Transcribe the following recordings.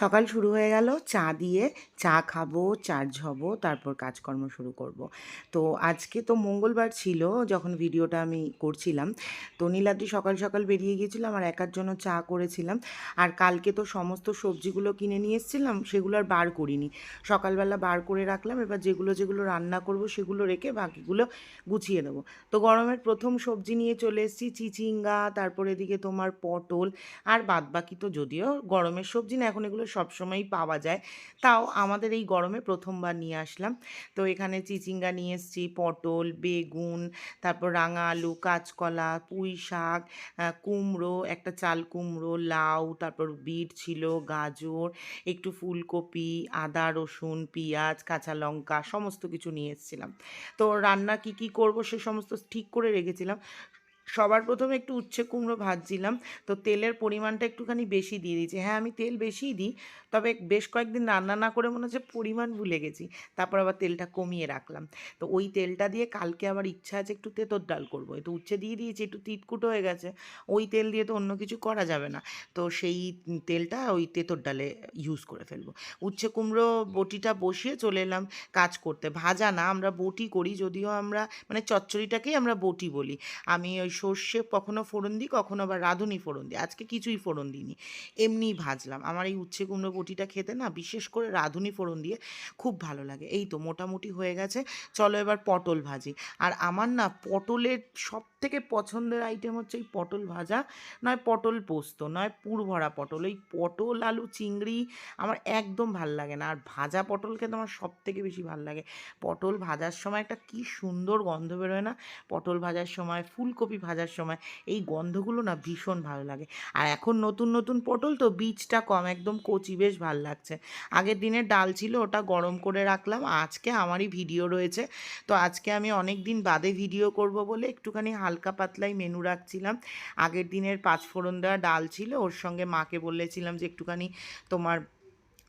সকাল শুরু হয়ে গেল, চা দিয়ে চা খাব চার্জ হব তারপর কাজকর্ম শুরু করব। তো আজকে তো মঙ্গলবার ছিল, যখন ভিডিওটা আমি করছিলাম, তো নীলাদ্রি সকাল সকাল বেরিয়ে গিয়েছিলাম আর একার জন্য চা করেছিলাম। আর কালকে তো সমস্ত সবজিগুলো কিনে নিয়ে এসেছিলাম, সেগুলো আর বার করিনি। সকালবেলা বার করে রাখলাম, এবার যেগুলো যেগুলো রান্না করব, সেগুলো রেখে বাকিগুলো গুছিয়ে দেবো তো গরমের প্রথম সবজি নিয়ে চলে এসেছি, চিচিঙ্গা, তারপর এদিকে তোমার পটল, আর বাদ বাকি তো যদিও গরমের সবজি না, এখন এগুলো সবসময়ই পাওয়া যায়। তাও আমাদের এই গরমে প্রথমবার নিয়ে আসলাম। তো এখানে চিচিঙ্গা নিয়ে এসেছি, পটল, বেগুন, তারপর রাঙা আলু, কাঁচকলা, পুঁই শাক কুমড়ো, একটা চাল কুমড়ো, লাউ, তারপর বিট ছিল, গাজর, একটু ফুলকপি, আদা, রসুন, পেঁয়াজ, কাঁচা লঙ্কা, সমস্ত কিছু নিয়ে এসেছিলাম। তো রান্না কি কি করব সে সমস্ত ঠিক করে রেখেছিলাম। সবার প্রথমে একটু উচ্ছে কুমড়ো ভাজছিলাম। তো তেলের পরিমাণটা একটুখানি বেশি দিয়ে দিয়েছি। হ্যাঁ আমি তেল বেশিই দিই, তবে বেশ কয়েকদিন রান্না না করে মনে হচ্ছে পরিমাণ ভুলে গেছি। তারপর আবার তেলটা কমিয়ে রাখলাম। তো ওই তেলটা দিয়ে কালকে আবার ইচ্ছা আছে একটু তেঁতর ডাল করব। তো উচ্ছে দিয়ে দিয়েছি, একটু তিতকুটো হয়ে গেছে। ওই তেল দিয়ে তো অন্য কিছু করা যাবে না। তো সেই তেলটা ওই তেঁতর ডালে ইউজ করে ফেলব। উচ্ছে কুমড়ো বটিটা বসিয়ে চলে এলাম কাজ করতে। ভাজা না, আমরা বটি করি, যদিও আমরা মানে চচ্চড়িটাকেই আমরা বটি বলি। আমি ওই সর্ষে কখনো ফোড়ন দিই, কখনো আবার রাঁধুনি ফোড়ন দিই। আজকে কিছুই ফোড়ন দিইনি। এমনিই ভাজলাম। আমার এই উচ্ছে কুমড়ো বটিটা খেতে না বিশেষ করে রাঁধুনি ফোড়ন দিয়ে খুব ভালো লাগে। এই তো মোটামুটি হয়ে গেছে। চলো এবার পটল ভাজি। আর আমার না পটলের সব থেকে পছন্দের আইটেম হচ্ছে এই পটল ভাজা, নয় পটল পোস্ত, নয় পুর ভরা পটল। ওই পটল, আলু, চিংড়ি আমার একদম ভালো লাগে না। আর ভাজা পটল খেতে আমার সব থেকে বেশি ভালো লাগে। পটল ভাজার সময় একটা কি সুন্দর গন্ধ বেরোয় না? পটল ভাজার সময় ফুলকপি ভাজার সময় এই গন্ধগুলো না ভীষণ ভালো লাগে। আর এখন নতুন নতুন পটল তো বীজটা কম, একদম কচি বেশ ভালো লাগছে। আগের দিনের ডাল ছিল, ওটা গরম করে রাখলাম, আজকে আমারই ভিডিও রয়েছে। তো আজকে আমি অনেক দিন বাদে ভিডিও করব বলে একটুখানি হালকা পাতলাই মেনু রাখছিলাম। আগের দিনের পাঁচফোড়ন দেওয়া ডাল ছিল, ওর সঙ্গে মাকে বলেছিলাম যে একটুখানি তোমার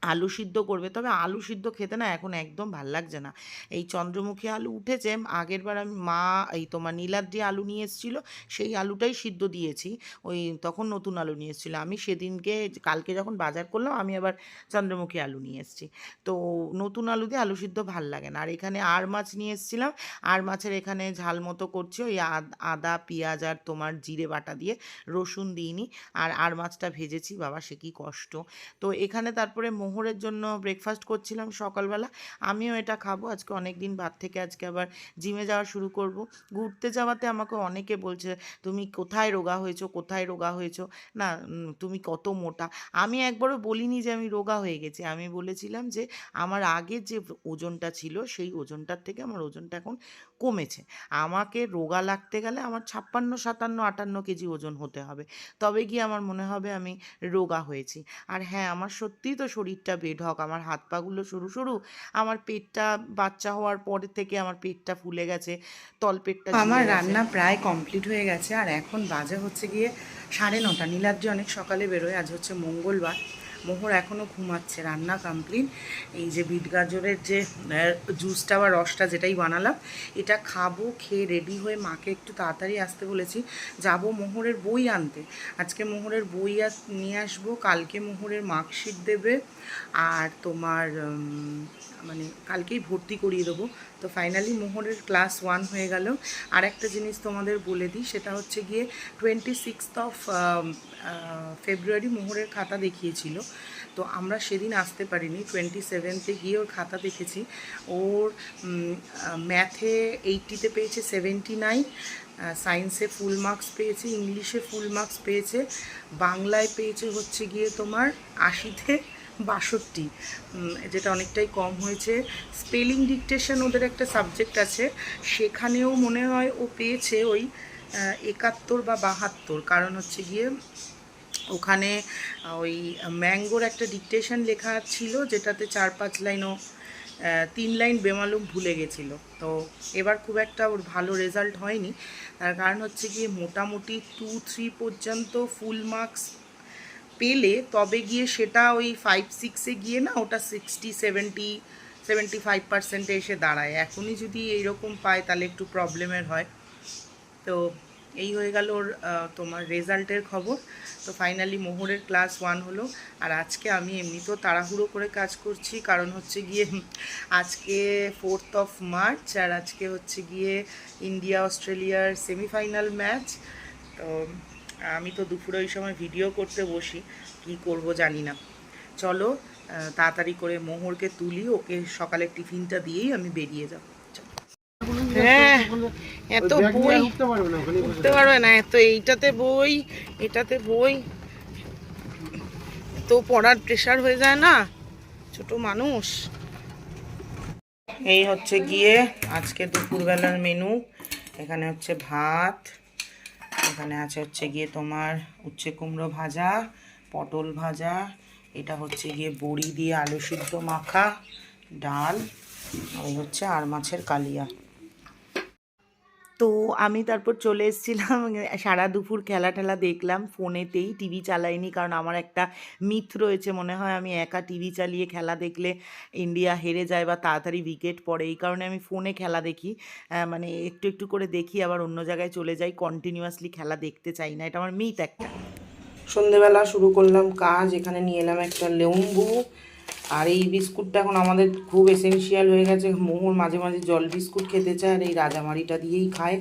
আলু সিদ্ধ করবে। তবে আলু সিদ্ধ খেতে না এখন একদম ভালো লাগছে না। এই চন্দ্রমুখী আলু উঠেছে, আগেরবার আমি মা এই তোমার নীলাদ্রি আলু নিয়ে এসেছিল, সেই আলুটাই সিদ্ধ দিয়েছি। ওই তখন নতুন আলু নিয়ে এসেছিল। আমি সেদিনকে কালকে যখন বাজার করলাম, আমি আবার চন্দ্রমুখী আলু নিয়ে এসেছি। তো নতুন আলু দিয়ে আলু সিদ্ধ ভালো লাগে না। আর এখানে আর মাছ নিয়ে এসেছিলাম। আর মাছের এখানে ঝাল মতো করছি ওই আদ- পেঁয়াজ আর তোমার জিরে বাটা দিয়ে। রসুন দিইনি। আর আর মাছটা ভেজেছি। বাবা সে কি কষ্ট। তো এখানে তারপরে মোহরের জন্য ব্রেকফাস্ট করছিলাম সকালবেলা। আমিও এটা খাব। আজকে অনেক দিন বাদ থেকে আজকে আবার জিমে যাওয়া শুরু করব। ঘুরতে যাওয়াতে আমাকে অনেকে বলছে, তুমি কোথায় রোগা হয়েছো? কোথায় রোগা হয়েছো? না তুমি কত মোটা? আমি একবারও বলিনি যে আমি রোগা হয়ে গেছি। আমি বলেছিলাম যে আমার আগে যে ওজনটা ছিল, সেই ওজনটার থেকে আমার ওজনটা এখন কমেছে। আমাকে রোগা লাগতে গেলে আমার ছাপ্পান্ন, সাতান্ন, আটান্ন কেজি ওজন হতে হবে। তবে গিয়ে আমার মনে হবে আমি রোগা হয়েছি। আর হ্যাঁ আমার সত্যিই তো শরীরটা বেঢক আমার হাত পাগুলো সরু সরু আমার পেটটা বাচ্চা হওয়ার পরে থেকে আমার পেটটা ফুলে গেছে তলপেটটা আমার রান্না প্রায় কমপ্লিট হয়ে গেছে আর এখন বাজে হচ্ছে গিয়ে সাড়ে নটা। নীলাদ্রি অনেক সকালে বেরোয় আজ হচ্ছে মঙ্গলবার। মোহর এখনও ঘুমাচ্ছে, রান্না কমপ্লিট এই যে বিট গাজরের যে জুসটা বা রসটা যেটাই বানালাম, এটা খাব, খেয়ে রেডি হয়ে মাকে একটু তাড়াতাড়ি আসতে বলেছি। যাব মোহরের বই আনতে। আজকে মোহরের বই আস, নিয়ে আসব, কালকে মোহরের মার্কশিট দেবে, আর তোমার মানে কালকেই ভর্তি করিয়ে দেবো। তো ফাইনালি মোহরের ক্লাস ওয়ান হয়ে গেল। আর একটা জিনিস তোমাদের বলে দিই, সেটা হচ্ছে গিয়ে টোয়েন্টি সিক্সথ অফ ফেব্রুয়ারি মোহরের খাতা দেখিয়েছিল। তো আমরা সেদিন আসতে পারিনি টোয়েন্টি সেভেন্থে গিয়ে ওর খাতা দেখেছি। ওর ম্যাথে এইটটিতে পেয়েছে সেভেন্টি নাইন সায়েন্সে ফুল মার্কস পেয়েছে ইংলিশে ফুল মার্কস পেয়েছে, বাংলায় পেয়েছে হচ্ছে গিয়ে তোমার আশিতে বাষট্টি যেটা অনেকটাই কম হয়েছে। স্পেলিং ডিকটেশন ওদের একটা সাবজেক্ট আছে, সেখানেও মনে হয় ও পেয়েছে ওই একাত্তর বা বাহাত্তর, কারণ হচ্ছে গিয়ে ওখানে ওই ম্যাঙ্গোর একটা ডিকটেশন লেখা ছিল যেটাতে চার পাঁচ লাইনও তিন লাইন বেমালুম ভুলে গেছিল। তো এবার খুব একটা ওর ভালো রেজাল্ট হয়নি। তার কারণ হচ্ছে গিয়ে মোটামুটি টু থ্রি পর্যন্ত ফুল মার্কস পেলে তবে গিয়ে সেটা ওই ফাইভ সিক্সে গিয়ে না ওটা সিক্সটি সেভেন্টি সেভেন্টি ফাইভ পার্সেন্টে এসে দাঁড়ায়। এখনই যদি এইরকম পায় তাহলে একটু প্রবলেমের হয়। তো এই হয়ে গেল ওর তোমার রেজাল্টের খবর। তো ফাইনালি মোহরের ক্লাস ওয়ান হলো। আর আজকে আমি এমনিতেও তাড়াহুড়ো করে কাজ করছি, কারণ হচ্ছে গিয়ে আজকে ফোর্থ অফ মার্চ আর আজকে হচ্ছে গিয়ে ইন্ডিয়া অস্ট্রেলিয়ার সেমিফাইনাল ম্যাচ তো আমি তো দুপুরে ওই সময় ভিডিও করতে বসি, কি করব জানি না। চলো তাড়াতাড়ি করে মোহরকে তুলি, ওকে সকালের টিফিনটা দিয়েই আমি বেরিয়ে যাব। হ্যাঁ এত বই। উঠতে পারবে না এত এইটাতে বই এটাতে বই। তো পড়ার প্রেশার হয়ে যায় না ছোট মানুষ। এই হচ্ছে গিয়ে আজকে দুপুরবেলার মেনু এখানে হচ্ছে ভাত এখানে আছে হচ্ছে গিয়ে তোমার উচ্ছে কুমড়ো ভাজা পটল ভাজা এটা হচ্ছে গিয়ে বড়ি দিয়ে আলু সিদ্ধ মাখা ডাল এই হচ্ছে আর মাছের কালিয়া। তো আমি তারপর চলে এসেছিলাম, সারা দুপুর খেলা টেলা দেখলাম ফোনেতেই, টিভি চালাইনি কারণ আমার একটা মিথ রয়েছে মনে হয় আমি একা টিভি চালিয়ে খেলা দেখলে ইন্ডিয়া হেরে যায় বা তাড়াতাড়ি উইকেট পড়ে। এই কারণে আমি ফোনে খেলা দেখি মানে একটু একটু করে দেখি, আবার অন্য জায়গায় চলে যাই কন্টিনিউয়াসলি খেলা দেখতে চাই না। এটা আমার মিথ একটা। সন্ধেবেলা শুরু করলাম কাজ, এখানে নিয়ে এলাম একটা লেম্বু আর এই বিস্কুটটা এখন আমাদের খুব এসেনশিয়াল হয়ে গেছে। মোহর মাঝে মাঝে জল বিস্কুট খেতে চায় আর এই রাজামারিটা দিয়েই খায়।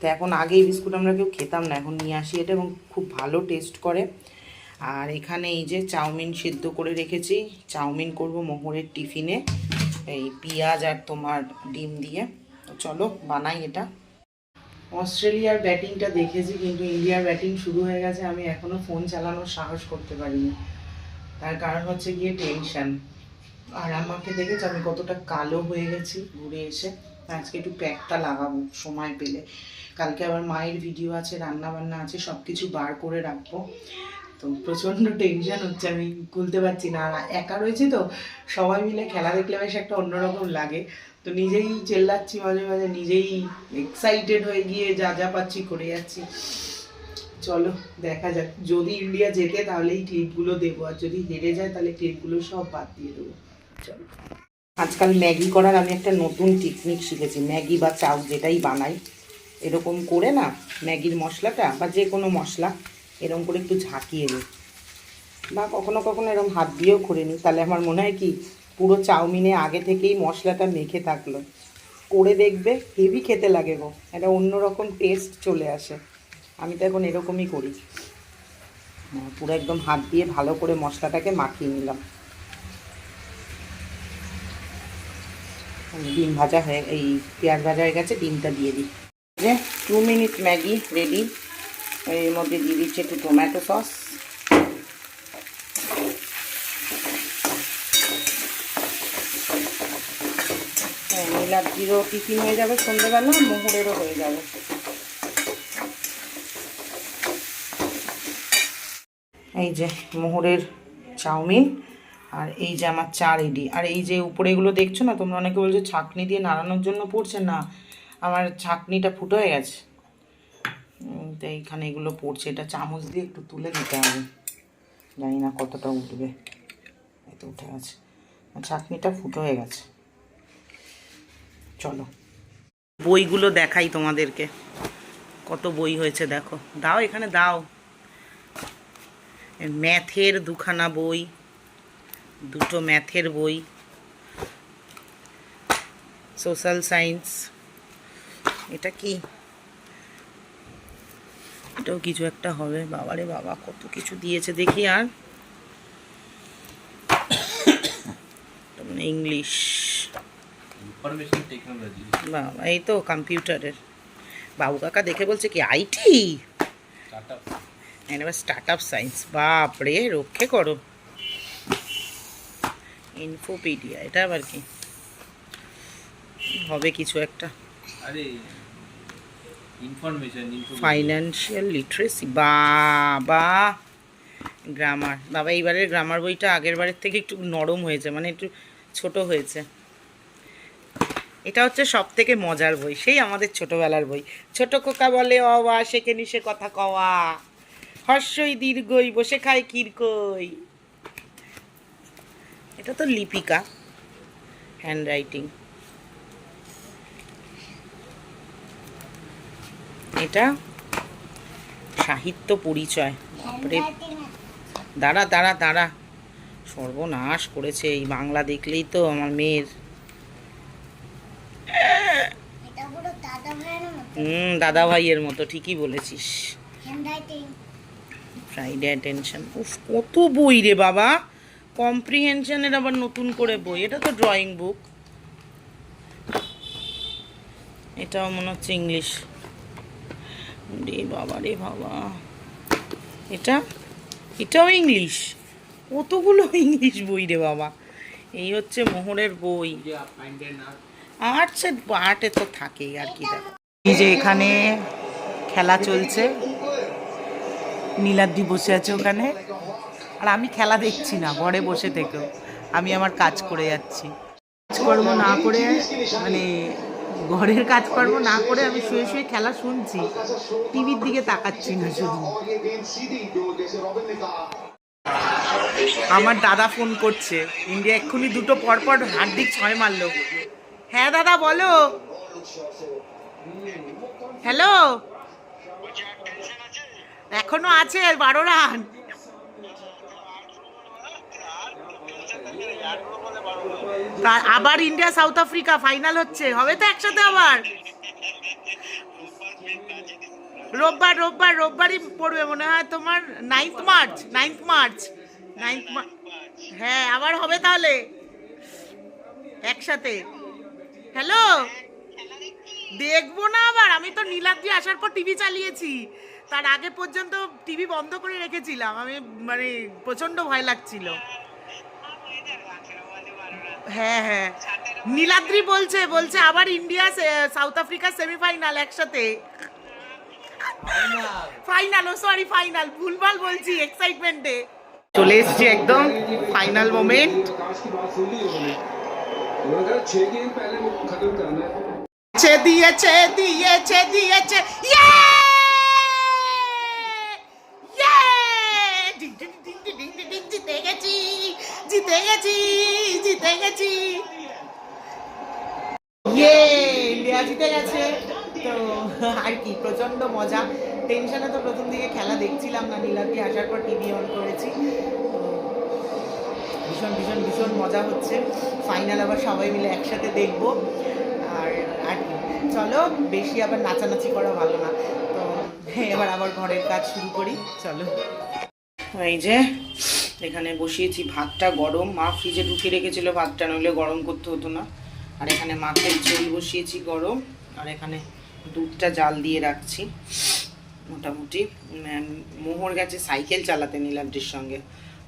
তো এখন আগে এই বিস্কুট আমরা কেউ খেতাম না, এখন নিয়ে আসি এটা এবং খুব ভালো টেস্ট করে। আর এখানে এই যে চাউমিন সিদ্ধ করে রেখেছি। চাউমিন করব মোহরের টিফিনে, এই পেঁয়াজ আর তোমার ডিম দিয়ে। তো চলো বানাই এটা। অস্ট্রেলিয়ার ব্যাটিংটা দেখেছি, কিন্তু ইন্ডিয়ার ব্যাটিং শুরু হয়ে গেছে। আমি এখনও ফোন চালানোর সাহস করতে পারিনি। তার কারণ হচ্ছে গিয়ে টেনশন আর আমাকে দেখেছ, আমি কতটা কালো হয়ে গেছি ঘুরে এসে। আজকে একটু প্যাকটা লাগাবো, সময় পেলে। কালকে আবার মায়ের ভিডিও আছে রান্না বান্না আছে সব কিছু বার করে রাখব। তো প্রচণ্ড টেনশন হচ্ছে, আমি খুলতে পারছি না। আর একা রয়েছি তো, সবাই মিলে খেলা দেখলে বেশ একটা অন্যরকম লাগে। তো নিজেই চেল্লাচ্ছি মাঝে মাঝে, নিজেই এক্সাইটেড হয়ে গিয়ে যা যা পাচ্ছি করে যাচ্ছি। চলো, দেখা যাক। যদি ইন্ডিয়া জেতে, তাহলে এই ক্লিপগুলো দেবো। আর যদি হেরে যায়, তাহলে ক্লিপগুলো সব বাদ দিয়ে দেবো। চলো। আজকাল ম্যাগি করার আমি একটা নতুন টেকনিক শিখেছি। ম্যাগি বা চাউ যেটাই বানাই, এরকম করে না, ম্যাগির মশলাটা বা যে কোনো মশলা এরকম করে একটু ঝাঁকিয়ে নিই। বা কখনো কখনো এরকম হাত দিয়েও করে নিই। তাহলে আমার মনে হয় কি, পুরো চাউমিনে আগে থেকেই মশলাটা মেখে থাকল। করে দেখবে, হেভি খেতে লাগে গো। একটা অন্যরকম টেস্ট চলে আসে। আমি তো এখন এরকমই করি। হ্যাঁ, পুরো একদম হাত দিয়ে ভালো করে মশলাটাকে মাখিয়ে নিলাম। ডিম ভাজা হয়ে এই পেঁয়াজ ভাজা হয়ে গেছে ডিমটা দিয়ে দিই। যে টু মিনিট ম্যাগি রেডি। এর মধ্যে দিয়ে দিচ্ছি একটু টমেটো সস। হ্যাঁ নীলাদ্রিরও টিফিন হয়ে যাবে সন্ধ্যেবেলা মোহরেরও হয়ে যাবে। এই যে মোহরের চাউমিন আর এই যে আমার চা রেডি। আর এই যে উপরে এগুলো দেখছ না? তোমরা অনেকে বলছো ছাকনি দিয়ে নাড়ানোর জন্য পড়ছে। না, আমার ছাকনিটা ফুটো হয়ে গেছে। তো এইখানে এগুলো পড়ছে। এটা চামচ দিয়ে একটু তুলে দিতে হবে। জানি না কতটা উঠবে। এই তো উঠে গেছে। ছাকনিটা ফুটো হয়ে গেছে। চলো। বইগুলো দেখাই তোমাদেরকে। কত বই হয়েছে দেখো। দাও এখানে দাও। ম্যাথের দুখানা বই দুটো ম্যাথের বই সোশ্যাল সায়েন্স এটা কি? এটাও কিছু একটা হবে। বাবারে বাবা কত কিছু দিয়েছে দেখি আর। ইংলিশ। বাবা এই তো কম্পিউটারের বাবু কাকা দেখে বলছে কি আইটি এবার স্টার্ট আপ সায়েন্স বাপরে রক্ষে করো। ইনফোপিডিয়া এটা আবার কি? হবে কিছু একটা। আরে ইনফরমেশন ফাইন্যান্সিয়াল লিটারেসি বাবা। গ্রামার বাবা এইবারের গ্রামার বইটা আগের বারের থেকে একটু নরম হয়েছে মানে একটু ছোট হয়েছে। এটা হচ্ছে সব থেকে মজার বই সেই আমাদের ছোটবেলার বই। ছোট খোকা বলে অ অবা শেখে নিশে কথা কওয়া হর্ষই দীর্ঘই বসে খায় কিরকই। এটা তো লিপিকা হ্যান্ড রাইটিং এটা সাহিত্য পরিচয় বাপরে। দাঁড়া দাঁড়া দাঁড়া। সর্বনাশ করেছে এই বাংলা দেখলেই তো আমার মেয়ের। এটা দাদা ভাইয়ের মতো। হুম দাদা ভাইয়ের মতো ঠিকই বলেছিস। হ্যান্ডরাইটিং ফ্রাইডে অ্যাটেনশন উফ, কত বই রে বাবা। কম্প্রিহেনশনের আবার নতুন করে বই। এটা তো ড্রয়িং বুক এটাও মনে হচ্ছে ইংলিশ রে বাবা রে বাবা। এটা? এটাও ইংলিশ কতগুলো ইংলিশ বই রে বাবা। এই হচ্ছে মোহরের বই। আর্টসের আর্টে তো থাকেই আর কি। দেখো এই যে এখানে খেলা চলছে। নীলাদ্রি বসে আছে ওখানে। আর আমি খেলা দেখছি না, ঘরে বসে থেকেও। আমি আমার কাজ করে যাচ্ছি। কাজকর্ম না করে মানে ঘরের কাজকর্ম না করে আমি শুয়ে শুয়ে খেলা শুনছি। টিভির দিকে তাকাচ্ছি না শুধু। আমার দাদা ফোন করছে। ইন্ডিয়া এক্ষুনি দুটো পরপর হার্দিক ছয় মারলো। হ্যাঁ দাদা, বলো। হ্যালো। এখনও আছে বারো রান। আবার ইন্ডিয়া, সাউথ আফ্রিকা, ফাইনাল হচ্ছে। হবে তো একসাথে আবার? রোববার রোববার, রোববারই পড়বে মনে হয় তোমার। Ninth March ninth March ninth March হ্যাঁ আবার হবে তাহলে। একসাথে। হ্যালো দেখব না আবার। আমি তো নীলাদ্রি আসার পর টিভি চালিয়েছি। তার আগে পর্যন্ত টিভি বন্ধ করে রেখেছিলাম। আমি মানে প্রচণ্ড ভয় লাগছিল। হ্যাঁ হ্যাঁ। নীলাদ্রি বলছে বলছে আবার ইন্ডিয়া সাউথ আফ্রিকা সেমিফাইনাল একসাথে। ফাইনাল, ও সরি ফাইনাল। ভুলভাল বলছি এক্সাইটমেন্টে চলে এসছি একদম ফাইনাল মোমেন্ট ছে দিয়েছে দিয়েছে দিয়েছে ইয়ে জিতে গেছি জিতে গেছি ইয়ে ইন্ডিয়া জিতে গেছে। তো আর কি প্রচণ্ড মজা। টেনশনে তো প্রথম দিকে খেলা দেখছিলাম না নীলাদ্রি আসার পর টিভি অন করেছি। ভীষণ ভীষণ ভীষণ মজা হচ্ছে। ফাইনাল আবার সবাই মিলে একসাথে দেখব। আর আর চলো, বেশি আবার নাচানাচি করা ভালো না। তো এবার আবার ঘরের কাজ শুরু করি। চলো। এই যে এখানে বসিয়েছি। ভাতটা গরম। মা ফ্রিজে ঢুকিয়ে রেখেছিল ভাতটা, নইলে গরম করতে হতো না। আর এখানে মাছের জল বসিয়েছি গরম। আর এখানে দুধটা জাল দিয়ে রাখছি। মোটামুটি মোহর গেছে, সাইকেল চালাতে নীলাদ্রির সঙ্গে।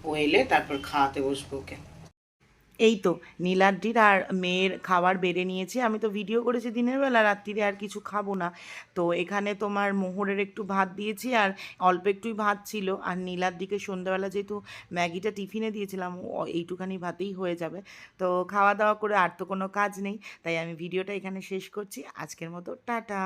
ও এলে তারপর খাওয়াতে বসবো ওকে। এই তো নীলাদ্রির আর মেয়ের খাবার বেড়ে নিয়েছি। আমি তো ভিডিও করেছি দিনের বেলা, রাত্রিরে আর কিছু খাব না। তো এখানে তোমার মোহরের একটু ভাত দিয়েছি আর অল্প একটুই ভাত ছিল। আর নীলাদ্রিকে সন্ধ্যাবেলা যেহেতু ম্যাগিটা টিফিনে দিয়েছিলাম এইটুখানি ভাতেই হয়ে যাবে। তো খাওয়া দাওয়া করে আর তো কোনো কাজ নেই, তাই আমি ভিডিওটা এখানে শেষ করছি। আজকের মতো টাটা।